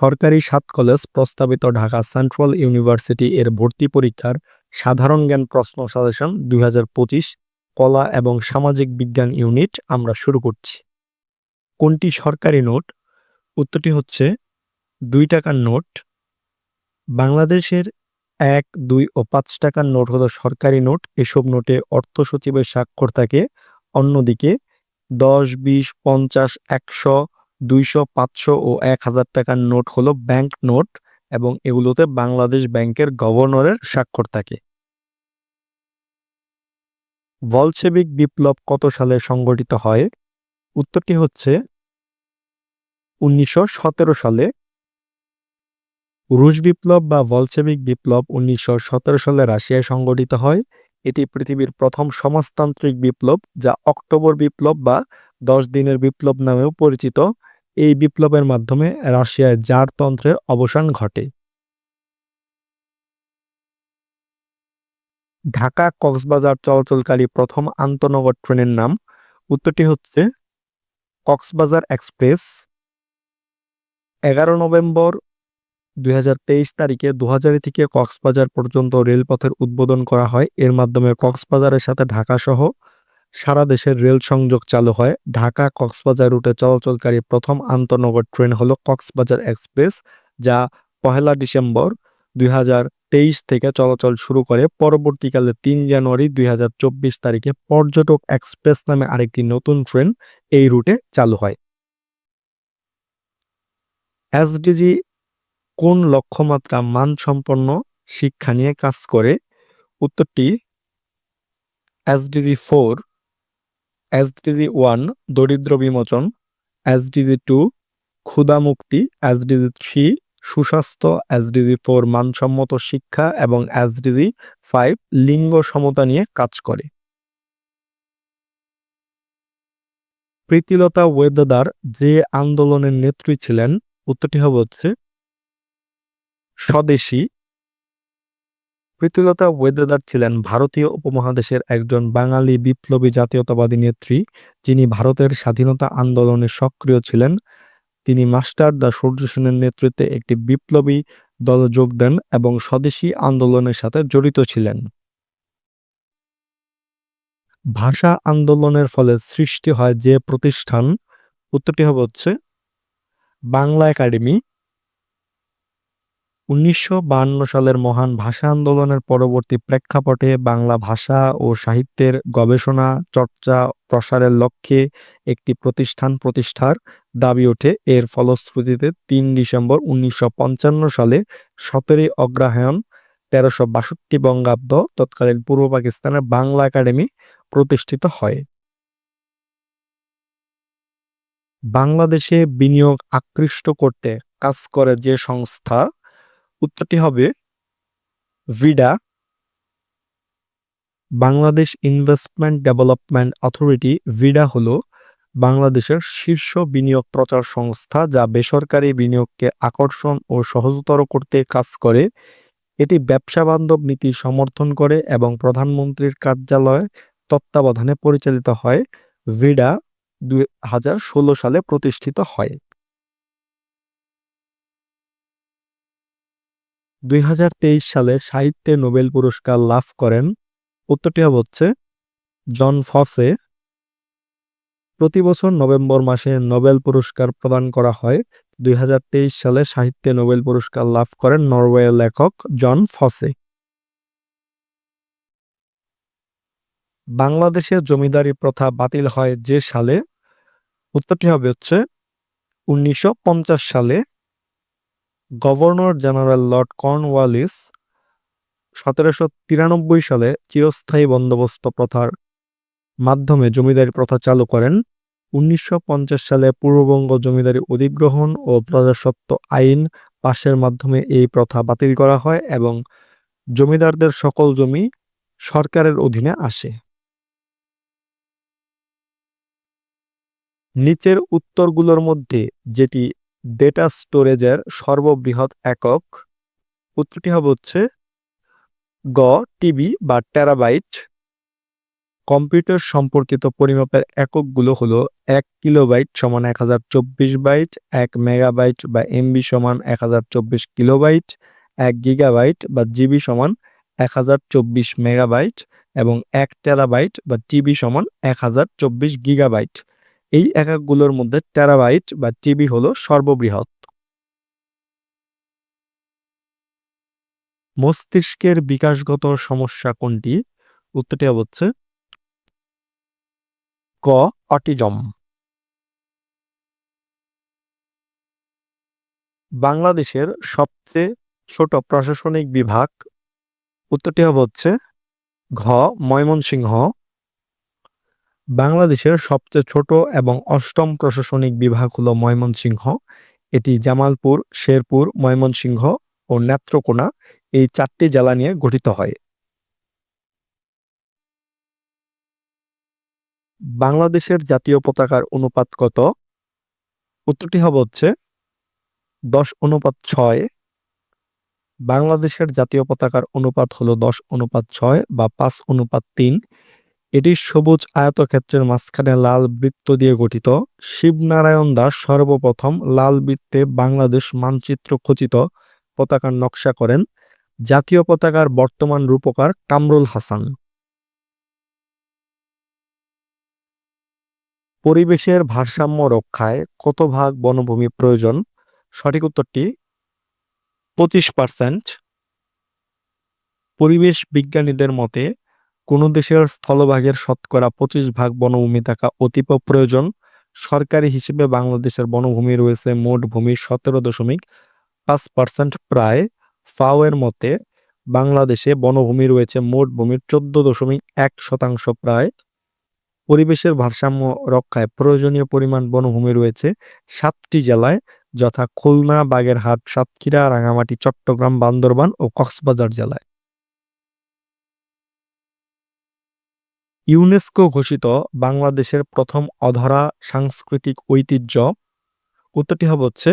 সরকারি সাত কলেজ প্রস্তাবিত ঢাকা সেন্ট্রাল ইউনিভার্সিটি এর ভর্তি পরীক্ষার সাধারণ জ্ঞান প্রশ্ন সাজেশন দু হাজার পঁচিশ কলা এবং সামাজিক বিজ্ঞান ইউনিট আমরা শুরু করছি। কোনটি সরকারি নোট? উত্তরটি হচ্ছে দুই টাকার নোট। বাংলাদেশের এক, দুই ও পাঁচ টাকার নোট হলো সরকারি নোট। এসব নোটে অর্থ সচিবের স্বাক্ষর থাকে। অন্যদিকে দশ, বিশ, পঞ্চাশ, একশো দুইশো, পাঁচশো ও এক হাজার টাকার নোট হলো ব্যাংক নোট এবং এগুলোতে বাংলাদেশ ব্যাংকের গভর্নরের স্বাক্ষর থাকে। ভলসেবিক বিপ্লব কত সালে সংগঠিত হয়? উত্তরটি হচ্ছে উনিশশো সতেরো সালে। রুশ বিপ্লব বা ভলসেবিক বিপ্লব উনিশশো সতেরো সালে রাশিয়ায় সংগঠিত হয়। এটি পৃথিবীর প্রথম সমাজতান্ত্রিক বিপ্লব যা অক্টোবর বিপ্লব বা দশ দিনের বিপ্লব নামেও পরিচিত। এই বিপ্লবের মাধ্যমে রাশিয়ায় জারতন্ত্রের অবসান ঘটে। ঢাকা কক্সবাজার চলাচলকারী প্রথম আন্তনগর ট্রেনের নাম। উত্তরটি হচ্ছে কক্সবাজার এক্সপ্রেস। এগারো নভেম্বর দুই হাজার তেইশ তারিখে দুহাজারি থেকে কক্সবাজার পর্যন্ত রেলপথের উদ্বোধন করা হয়। এর মাধ্যমে কক্সবাজারের সাথে ঢাকা সহ সারা দেশের রেল সংযোগ চালু হয়। ঢাকা কক্সবাজার রুটে চলাচলকারী প্রথম আন্তনগর ট্রেন হলো কক্সবাজার এক্সপ্রেস, যা পহেলা ডিসেম্বর দুই হাজার তেইশ থেকে চলাচল শুরু করে। পরবর্তীকালে তিন জানুয়ারি দুই হাজার চব্বিশ তারিখে পর্যটক এক্সপ্রেস নামে আরেকটি নতুন ট্রেন এই রুটে চালু হয়। এসডিজি কোন লক্ষ্যমাত্রা মানসম্পন্ন শিক্ষা নিয়ে কাজ করে? উত্তরটি এসডিজি ফোর এসডিজি ওয়ান, দরিদ্র বিমোচন, এসডিজি টু, ক্ষুধা মুক্তি, এসডিজি থ্রি, সুস্বাস্থ্য, এসডিজি ফোর, মানসম্মত শিক্ষা এবং এসডিজি ফাইভ, লিঙ্গ সমতা নিয়ে কাজ করে। প্রীতিলতা ওয়েদাদার যে আন্দোলনের নেত্রী ছিলেন, উত্তরটি হবে হচ্ছে স্বদেশী প্রীতিলতা ওয়েদাদার ছিলেন ভারতীয় উপমহাদেশের একজন বাঙালি বিপ্লবী জাতীয়তাবাদী নেত্রী, যিনি ভারতের স্বাধীনতা আন্দোলনে সক্রিয় ছিলেন। তিনি মাস্টার দা সূর্য সেনের নেতৃত্বে একটি বিপ্লবী দলে যোগ দেন এবং স্বদেশী আন্দোলনের সাথে জড়িত ছিলেন। ভাষা আন্দোলনের ফলে সৃষ্টি হয় যে প্রতিষ্ঠান, উত্তরটি হবে হচ্ছে বাংলা একাডেমি। উনিশশো সালের মহান ভাষা আন্দোলনের পরবর্তী প্রেক্ষাপটে বাংলা ভাষা ও সাহিত্যের গবেষণা, চর্চা, প্রসারের লক্ষ্যে একটি প্রতিষ্ঠান প্রতিষ্ঠার দাবি ওঠে। এর ফলশ্রুতিতে তিন ডিসেম্বর উনিশশো পঞ্চান্ন সালে সতেরোই অগ্রহায়ণ তেরোশো বাষট্টি বঙ্গাব্দ তৎকালীন পূর্ব পাকিস্তানের বাংলা একাডেমি প্রতিষ্ঠিত হয়। বাংলাদেশে বিনিয়োগ আকৃষ্ট করতে কাজ করে যে সংস্থা উত্তরটি হবে BIDA, Bangladesh investment development authority. BIDA হল বাংলাদেশের শীর্ষ বিনিয়োগ প্রচার সংস্থা যা বেসরকারি বিনিয়োগকে আকর্ষণ ও সহজতর করতে কাজ করে। এটি ব্যবসা বান্ধব নীতি সমর্থন করে এবং প্রধানমন্ত্রীর কার্যালয় তত্ত্বাবধানে পরিচালিত হয়। ভিডা দুই হাজার ষোলো সালে প্রতিষ্ঠিত হয়। দুই হাজার তেইশ সালে সাহিত্যে নোবেল পুরস্কার লাভ করেন। উত্তরটি হচ্ছে, জন ফসে। প্রতি বছর নভেম্বর মাসে নোবেল পুরস্কার প্রদান করা হয়। দুই হাজার তেইশ সালে সাহিত্যে নোবেল পুরস্কার লাভ করেন নরওয়ে লেখক জন ফসে। বাংলাদেশে জমিদারি প্রথা বাতিল হয় যে সালে। উত্তরটি হবে হচ্ছে, উনিশশো পঞ্চাশ সালে গভর্নর জেনারেল লর্ড কর্নওয়ালিস সতেরোশো তিরানব্বই সালে চিরস্থায়ী বন্দোবস্ত প্রথার মাধ্যমে জমিদারি প্রথা চালু করেন। উনিশশো পঞ্চাশ সালে পূর্ববঙ্গ জমিদারি অধিগ্রহণ ও প্রজাস্বত্ব আইন পাশের মাধ্যমে এই প্রথা বাতিল করা হয় এবং জমিদারদের সকল জমি সরকারের অধীনে আসে। নিচের উত্তরগুলোর মধ্যে যেটি ডেটা স্টোরেজের সর্ববৃহৎ একক। উত্তরটি হবে হচ্ছে গ, টিবি বা টেরাবাইট কম্পিউটার সম্পর্কিত পরিমাপের এককগুলো হলো এক কিলোবাইট সমান এক হাজার চব্বিশ বাইট, এক মেগাবাইট বা এমবি সমান এক হাজার চব্বিশ কিলোবাইট, এক গিগাবাইট বা জিবি সমান এক হাজার চব্বিশ মেগাবাইট এবং এক টেরাবাইট বা টিবি সমান এক হাজার চব্বিশ গিগাবাইট। এই এককগুলোর মধ্যে টেরাবাইট বা টিবি হলো সর্ববৃহৎ। মস্তিষ্কের বিকাশগত সমস্যা কোনটি? উত্তরটি হচ্ছে ক, অটিজম। বাংলাদেশের সবচেয়ে ছোট প্রশাসনিক বিভাগ, উত্তরটি হচ্ছে ঘ, ময়মনসিংহ। বাংলাদেশের সবচেয়ে ছোট এবং অষ্টম প্রশাসনিক বিভাগ হলো ময়মনসিংহ। এটি জামালপুর, শেরপুর, ময়মনসিংহ ও নেত্রকোনা এই চারটি জেলা নিয়ে গঠিত হয়। বাংলাদেশের জাতীয় পতাকার অনুপাত কত? উত্তরটি হবে হচ্ছে দশ অনুপাত ছয়। বাংলাদেশের জাতীয় পতাকার অনুপাত হলো দশ অনুপাত ছয় বা পাঁচ অনুপাত তিন। এটি সবুজ আয়তক্ষেত্রের মাঝখানে লাল বৃত্ত দিয়ে গঠিত। শিবনারায়ণ দাস সর্বপ্রথম লাল বৃত্তে বাংলাদেশ মানচিত্র খচিত পতাকার নকশা করেন। জাতীয় পতাকার বর্তমান রূপকার কামরুল হাসান। পরিবেশের ভারসাম্য রক্ষায় কত ভাগ বনভূমি প্রয়োজন? সঠিক উত্তরটি পঁচিশ পার্সেন্ট। পরিবেশ বিজ্ঞানীদের মতে কোনো দেশের স্থলভাগের শতকরা পঁচিশ ভাগ বনভূমি থাকা অতীব প্রয়োজন। সরকারি হিসেবে বাংলাদেশের বনভূমি রয়েছে মোট ভূমির সতেরো দশমিক পাঁচ পার্সেন্ট প্রায়। ফাওয়ের মতে, বাংলাদেশে বনভূমি রয়েছে মোট ভূমির চোদ্দ দশমিক এক শতাংশ প্রায়। পরিবেশের ভারসাম্য রক্ষায় প্রয়োজনীয় পরিমাণ বনভূমি রয়েছে সাতটি জেলায়, যথা খুলনা, বাগেরহাট, সাতক্ষীরা, রাঙামাটি, চট্টগ্রাম, বান্দরবান ও কক্সবাজার জেলায়। ইউনেস্কো ঘোষিত বাংলাদেশের প্রথম অধরা সাংস্কৃতিক ঐতিহ্য। উত্তরটি হবে হচ্ছে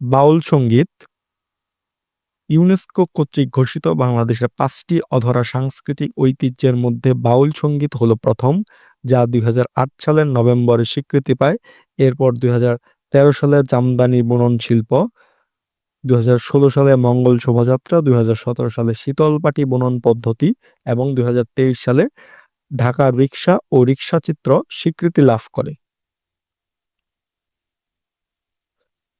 বাউল সংগীত। ইউনেস্কো কর্তৃক ঘোষিত বাংলাদেশের পাঁচটি অধরা সাংস্কৃতিক ঐতিহ্যের মধ্যে বাউল সংগীত হলো প্রথম, যা দুই হাজার আট সালের নভেম্বরে স্বীকৃতি পায়। এরপর দুই হাজার তেরো সালে জামদানি বুনন শিল্প, দুই হাজার ষোলো সালে মঙ্গল শোভাযাত্রা, দুই হাজার সতেরো সালে শীতলপাটি বুনন পদ্ধতি এবং দুই হাজার তেইশ সালে ঢাকা রিক্সা ও রিক্সা চিত্র স্বীকৃতি লাভ করে।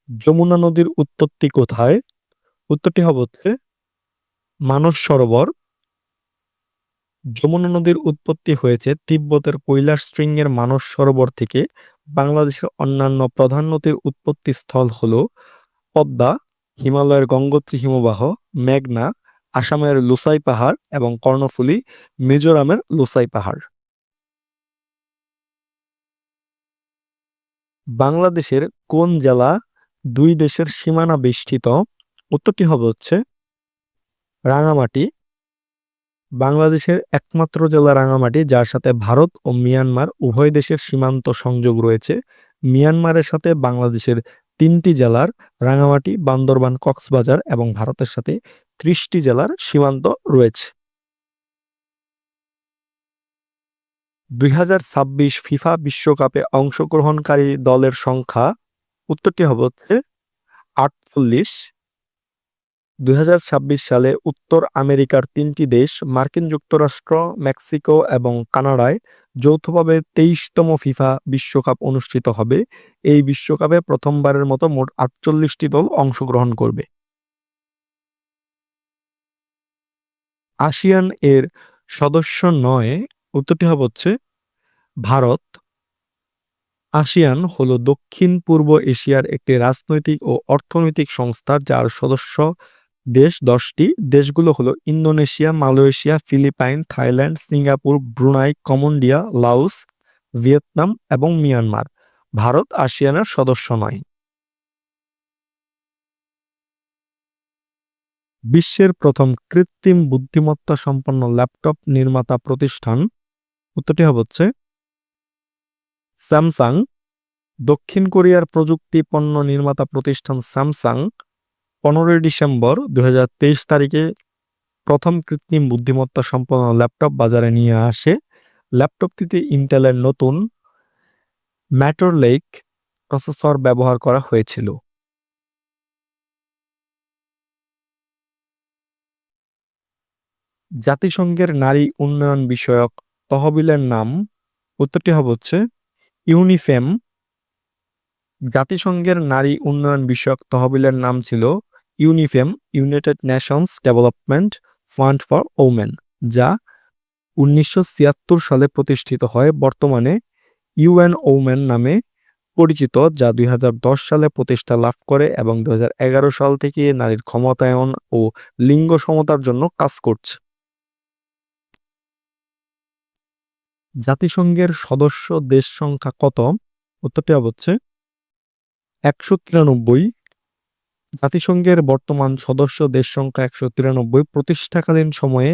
যমুনা নদীর উৎপত্তি কোথায়? উত্তরটি হবে হচ্ছে মানস সরোবর। যমুনা নদীর উৎপত্তি হয়েছে তিব্বতের কৈলাস শৃঙ্গের মানস সরোবর থেকে। বাংলাদেশের অন্যান্য প্রধান নদীর উৎপত্তি স্থল হল পদ্মা, হিমালয়ের গঙ্গোত্রী হিমবাহ, মেঘনা আসামের লুসাই পাহাড় এবং কর্ণফুলী মিজোরামের লুসাই পাহাড়। বাংলাদেশের কোন জেলা দুই দেশের সীমানা বেষ্টিত? উত্তরটি হবে হচ্ছে রাঙামাটি। বাংলাদেশের একমাত্র জেলা রাঙামাটি, যার সাথে ভারত ও মিয়ানমার উভয় দেশের সীমান্ত সংযোগ রয়েছে। মিয়ানমারের সাথে বাংলাদেশের তিনটি জেলার রাঙামাটি, বান্দরবান, কক্সবাজার এবং ভারতের সাথে ত্রিশটি জেলার সীমান্ত রয়েছে। দুই হাজার ছাব্বিশ ফিফা বিশ্বকাপে অংশগ্রহণকারী দলের সংখ্যা উত্তরটি হবে হচ্ছে আটচল্লিশ। দুই সালে উত্তর আমেরিকার তিনটি দেশ মার্কিন যুক্তরাষ্ট্র, মেক্সিকো এবং কানাডায় যৌথভাবে তেইশতম ফিফা বিশ্বকাপ অনুষ্ঠিত হবে। এই বিশ্বকাপে প্রথমবারের মতো মোট আটচল্লিশটি দল অংশগ্রহণ করবে। আসিয়ান এর সদস্য নয়। উত্তরটি হবে হচ্ছে ভারত। আসিয়ান হলো দক্ষিণ পূর্ব এশিয়ার একটি রাজনৈতিক ও অর্থনৈতিক সংস্থা যার সদস্য দেশ দশটি। দেশগুলো হলো Indonesia, Malaysia, Philippines, Thailand, Singapore, Brunei, Cambodia Laos Vietnam এবং মিয়ানমার। ভারত আসিয়ানের সদস্য নয়। বিশ্বের প্রথম কৃত্রিম বুদ্ধিমত্তা সম্পন্ন ল্যাপটপ নির্মাতা প্রতিষ্ঠান। উত্তরটি হচ্ছে স্যামসাং। দক্ষিণ কোরিয়ার প্রযুক্তি পণ্য নির্মাতা প্রতিষ্ঠান স্যামসাং পনেরোই ডিসেম্বর দু হাজার তেইশ তারিখে প্রথম কৃত্রিম বুদ্ধিমত্তা সম্পন্ন ল্যাপটপ বাজারে নিয়ে আসে। ল্যাপটপটিতে ইন্টেলের নতুন ম্যাটর লেক প্রসেসর ব্যবহার করা হয়েছিল। জাতিসংঘের নারী উন্নয়ন বিষয়ক তহবিলের নাম, উত্তরটি হবে হচ্ছে ইউনিফেম। জাতিসংঘের নারী উন্নয়ন বিষয়ক তহবিলের নাম ছিল UNIFEM, United Nations Development Fund for Women, যা উনিশশো ছিয়াত্তর সালে প্রতিষ্ঠিত হয়। বর্তমানে ইউএন ওমেন নামে পরিচিত, যা দুই হাজার দশ সালে প্রতিষ্ঠা লাভ করে এবং দুই হাজার এগারো সাল থেকে নারীর ক্ষমতায়ন ও লিঙ্গ সমতার জন্য কাজ করছে। জাতিসংঘের সদস্য দেশ সংখ্যা কত? উত্তরটি হচ্ছে একশো তিরানব্বই। জাতিসংঘের বর্তমান সদস্য দেশ সংখ্যা একশো তিরানব্বই। প্রতিষ্ঠাকালীন সময়ে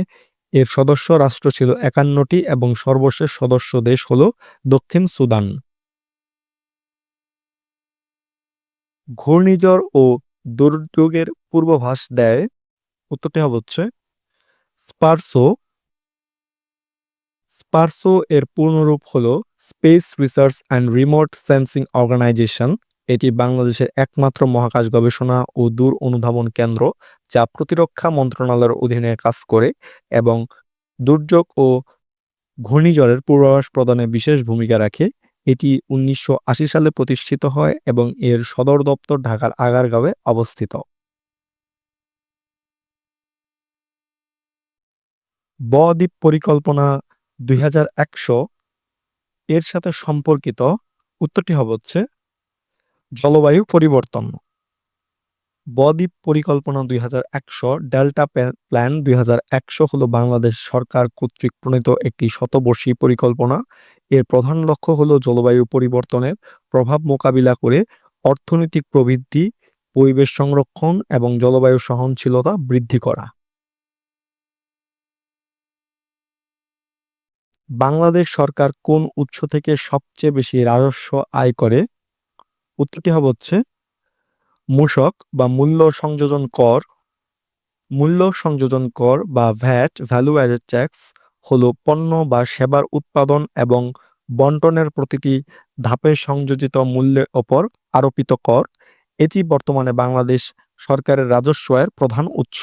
এর সদস্য রাষ্ট্র ছিল একান্নটি এবং সর্বশেষ সদস্য দেশ হল দক্ষিণ সুদান। ঘূর্ণিঝড় ও দুর্যোগের পূর্বাভাস দেয়। উত্তরটি হচ্ছে স্পার্সো স্পার্সো এর পূর্ণরূপ হল space research and remote sensing organisation এটি বাংলাদেশের একমাত্র মহাকাশ গবেষণা ও দূর অনুধাবন কেন্দ্র যা প্রতিরক্ষা মন্ত্রণালয়ের অধীনে কাজ করে এবং দুর্যোগ ও ঘূর্ণিঝড়ের পূর্বাভাস প্রদানে বিশেষ ভূমিকা রাখে। এটি উনিশশো আশি সালে প্রতিষ্ঠিত হয় এবং এর সদর দপ্তর ঢাকার আগারগাঁওয়ে অবস্থিত। বদ্বীপ পরিকল্পনা দুই হাজার একশো এর সাথে সম্পর্কিত উত্তরটি হবে হচ্ছে জলবায়ু পরিবর্তন। বদ্বীপ পরিকল্পনা দুই হাজার একশো, ডেল্টা প্ল্যান দুই হলো বাংলাদেশ সরকার কর্তৃক প্রণীত একটি শতবর্ষী পরিকল্পনা। এর প্রধান লক্ষ্য হলো জলবায়ু পরিবর্তনের প্রভাব মোকাবিলা করে অর্থনৈতিক প্রবৃদ্ধি, পরিবেশ সংরক্ষণ এবং জলবায়ু সহনশীলতা বৃদ্ধি করা। বাংলাদেশ সরকার কোন উৎস থেকে সবচেয়ে বেশি রাজস্ব আয় করে? উত্তরটি হবে হচ্ছে মূসক বা মূল্য সংযোজন কর। মূল্য সংযোজন কর বা ভ্যাট ভ্যালু অ্যাডেড ট্যাক্স হলো পণ্য বা সেবার উৎপাদন এবং বন্টনের প্রতিটি ধাপে সংযোজিত মূল্যের ওপর আরোপিত কর। এটি বর্তমানে বাংলাদেশ সরকারের রাজস্ব আয়ের প্রধান উৎস।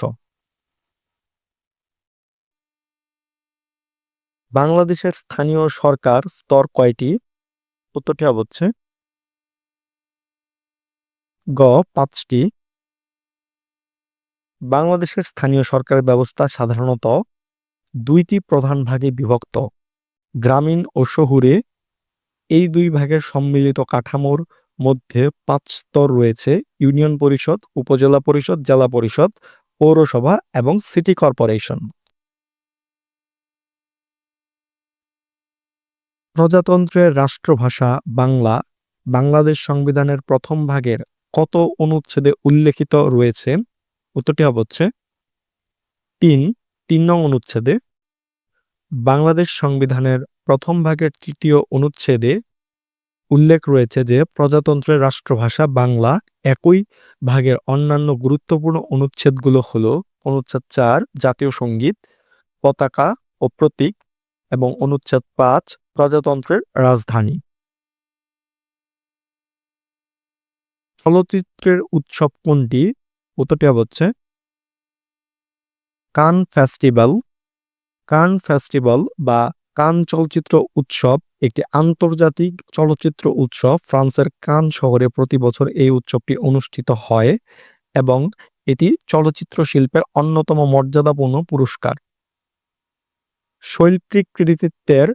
বাংলাদেশের স্থানীয় সরকার স্তর কয়টি? উত্তরটি হচ্ছে গ, পাঁচটি। বাংলাদেশের স্থানীয় সরকার ব্যবস্থা সাধারণত দুইটি প্রধান ভাগে বিভক্ত, গ্রামীণ ও শহুরে। এই দুই ভাগের সম্মিলিত কাঠামোর মধ্যে পাঁচ স্তর রয়েছে, ইউনিয়ন পরিষদ, উপজেলা পরিষদ, জেলা পরিষদ, পৌরসভা এবং সিটি কর্পোরেশন। প্রজাতন্ত্রের রাষ্ট্রভাষা বাংলা, বাংলাদেশ সংবিধানের প্রথম ভাগের কত অনুচ্ছেদে উল্লেখিত রয়েছে? উত্তরটি হচ্ছে তিন তিন নং অনুচ্ছেদে। বাংলাদেশ সংবিধানের প্রথম ভাগের তৃতীয় অনুচ্ছেদে উল্লেখ রয়েছে যে প্রজাতন্ত্রের রাষ্ট্রভাষা বাংলা একই ভাগের অন্যান্য গুরুত্বপূর্ণ অনুচ্ছেদগুলো হল অনুচ্ছেদ চার, জাতীয় সংগীত, পতাকা ও প্রতীক। এবং অনুচ্ছেদ পাঁচ, প্রজাতন্ত্রের রাজধানী। চলচ্চিত্রের উৎসব কোনটি? উত্তরটি হচ্ছে কান ফেস্টিভ্যাল। কান ফেস্টিভ্যাল বা কান চলচ্চিত্র উৎসব একটি আন্তর্জাতিক চলচ্চিত্র উৎসব। ফ্রান্সের কান শহরে প্রতি বছর এই উৎসবটি অনুষ্ঠিত হয় এবং এটি চলচ্চিত্র শিল্পের অন্যতম মর্যাদাপূর্ণ পুরস্কার। শৈল্পিক কৃতিত্বের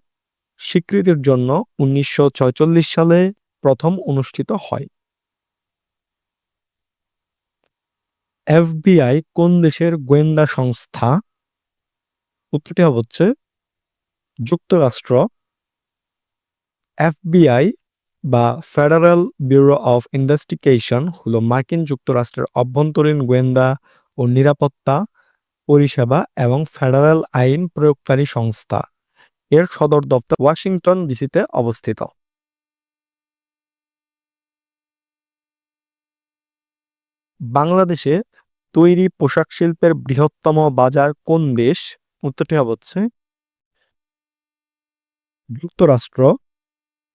স্বীকৃতির জন্য উনিশশো সালে প্রথম অনুষ্ঠিত হয়। এফবিআই কোন দেশের গোয়েন্দা সংস্থা? উত্তরটি হচ্ছে যুক্তরাষ্ট্র। এফবিআই বা ফেডারেল ব্যুরো অফ ইনভেস্টিগেশন হলো মার্কিন যুক্তরাষ্ট্রের অভ্যন্তরীণ গোয়েন্দা ও নিরাপত্তা পরিষেবা এবং ফেডারেল আইন প্রয়োগকারী সংস্থা। এর সদর দপ্তর ওয়াশিংটন ডিসিতে অবস্থিত। বাংলাদেশে তৈরি পোশাক শিল্পের বৃহত্তম বাজার কোন দেশ? উত্তরটি হচ্ছে যুক্তরাষ্ট্র।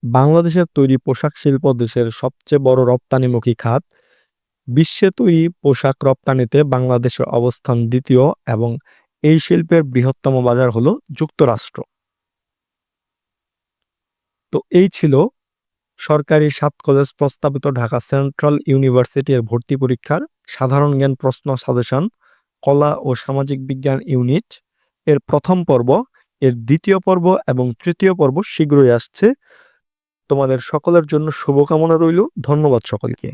বাংলাদেশের তৈরি পোশাক শিল্প দেশের সবচেয়ে বড় রপ্তানিমুখী খাত বিশ্বে তৈরি পোশাক রপ্তানিতে বাংলাদেশের অবস্থান দ্বিতীয় এবং এই শিল্পের বৃহত্তম বাজার হলো যুক্তরাষ্ট্র। তো এই ছিল সরকারি সাত কলেজ প্রস্তাবিত ঢাকা সেন্ট্রাল ইউনিভার্সিটি এর ভর্তি পরীক্ষার সাধারণ জ্ঞান প্রশ্ন সাজেশন কলা ও সামাজিক বিজ্ঞান ইউনিট। এর প্রথম পর্ব, এর দ্বিতীয় পর্ব এবং তৃতীয় পর্ব শীঘ্রই আসছে। তোমাদের সকলের জন্য শুভকামনা রইল। ধন্যবাদ সকলকে।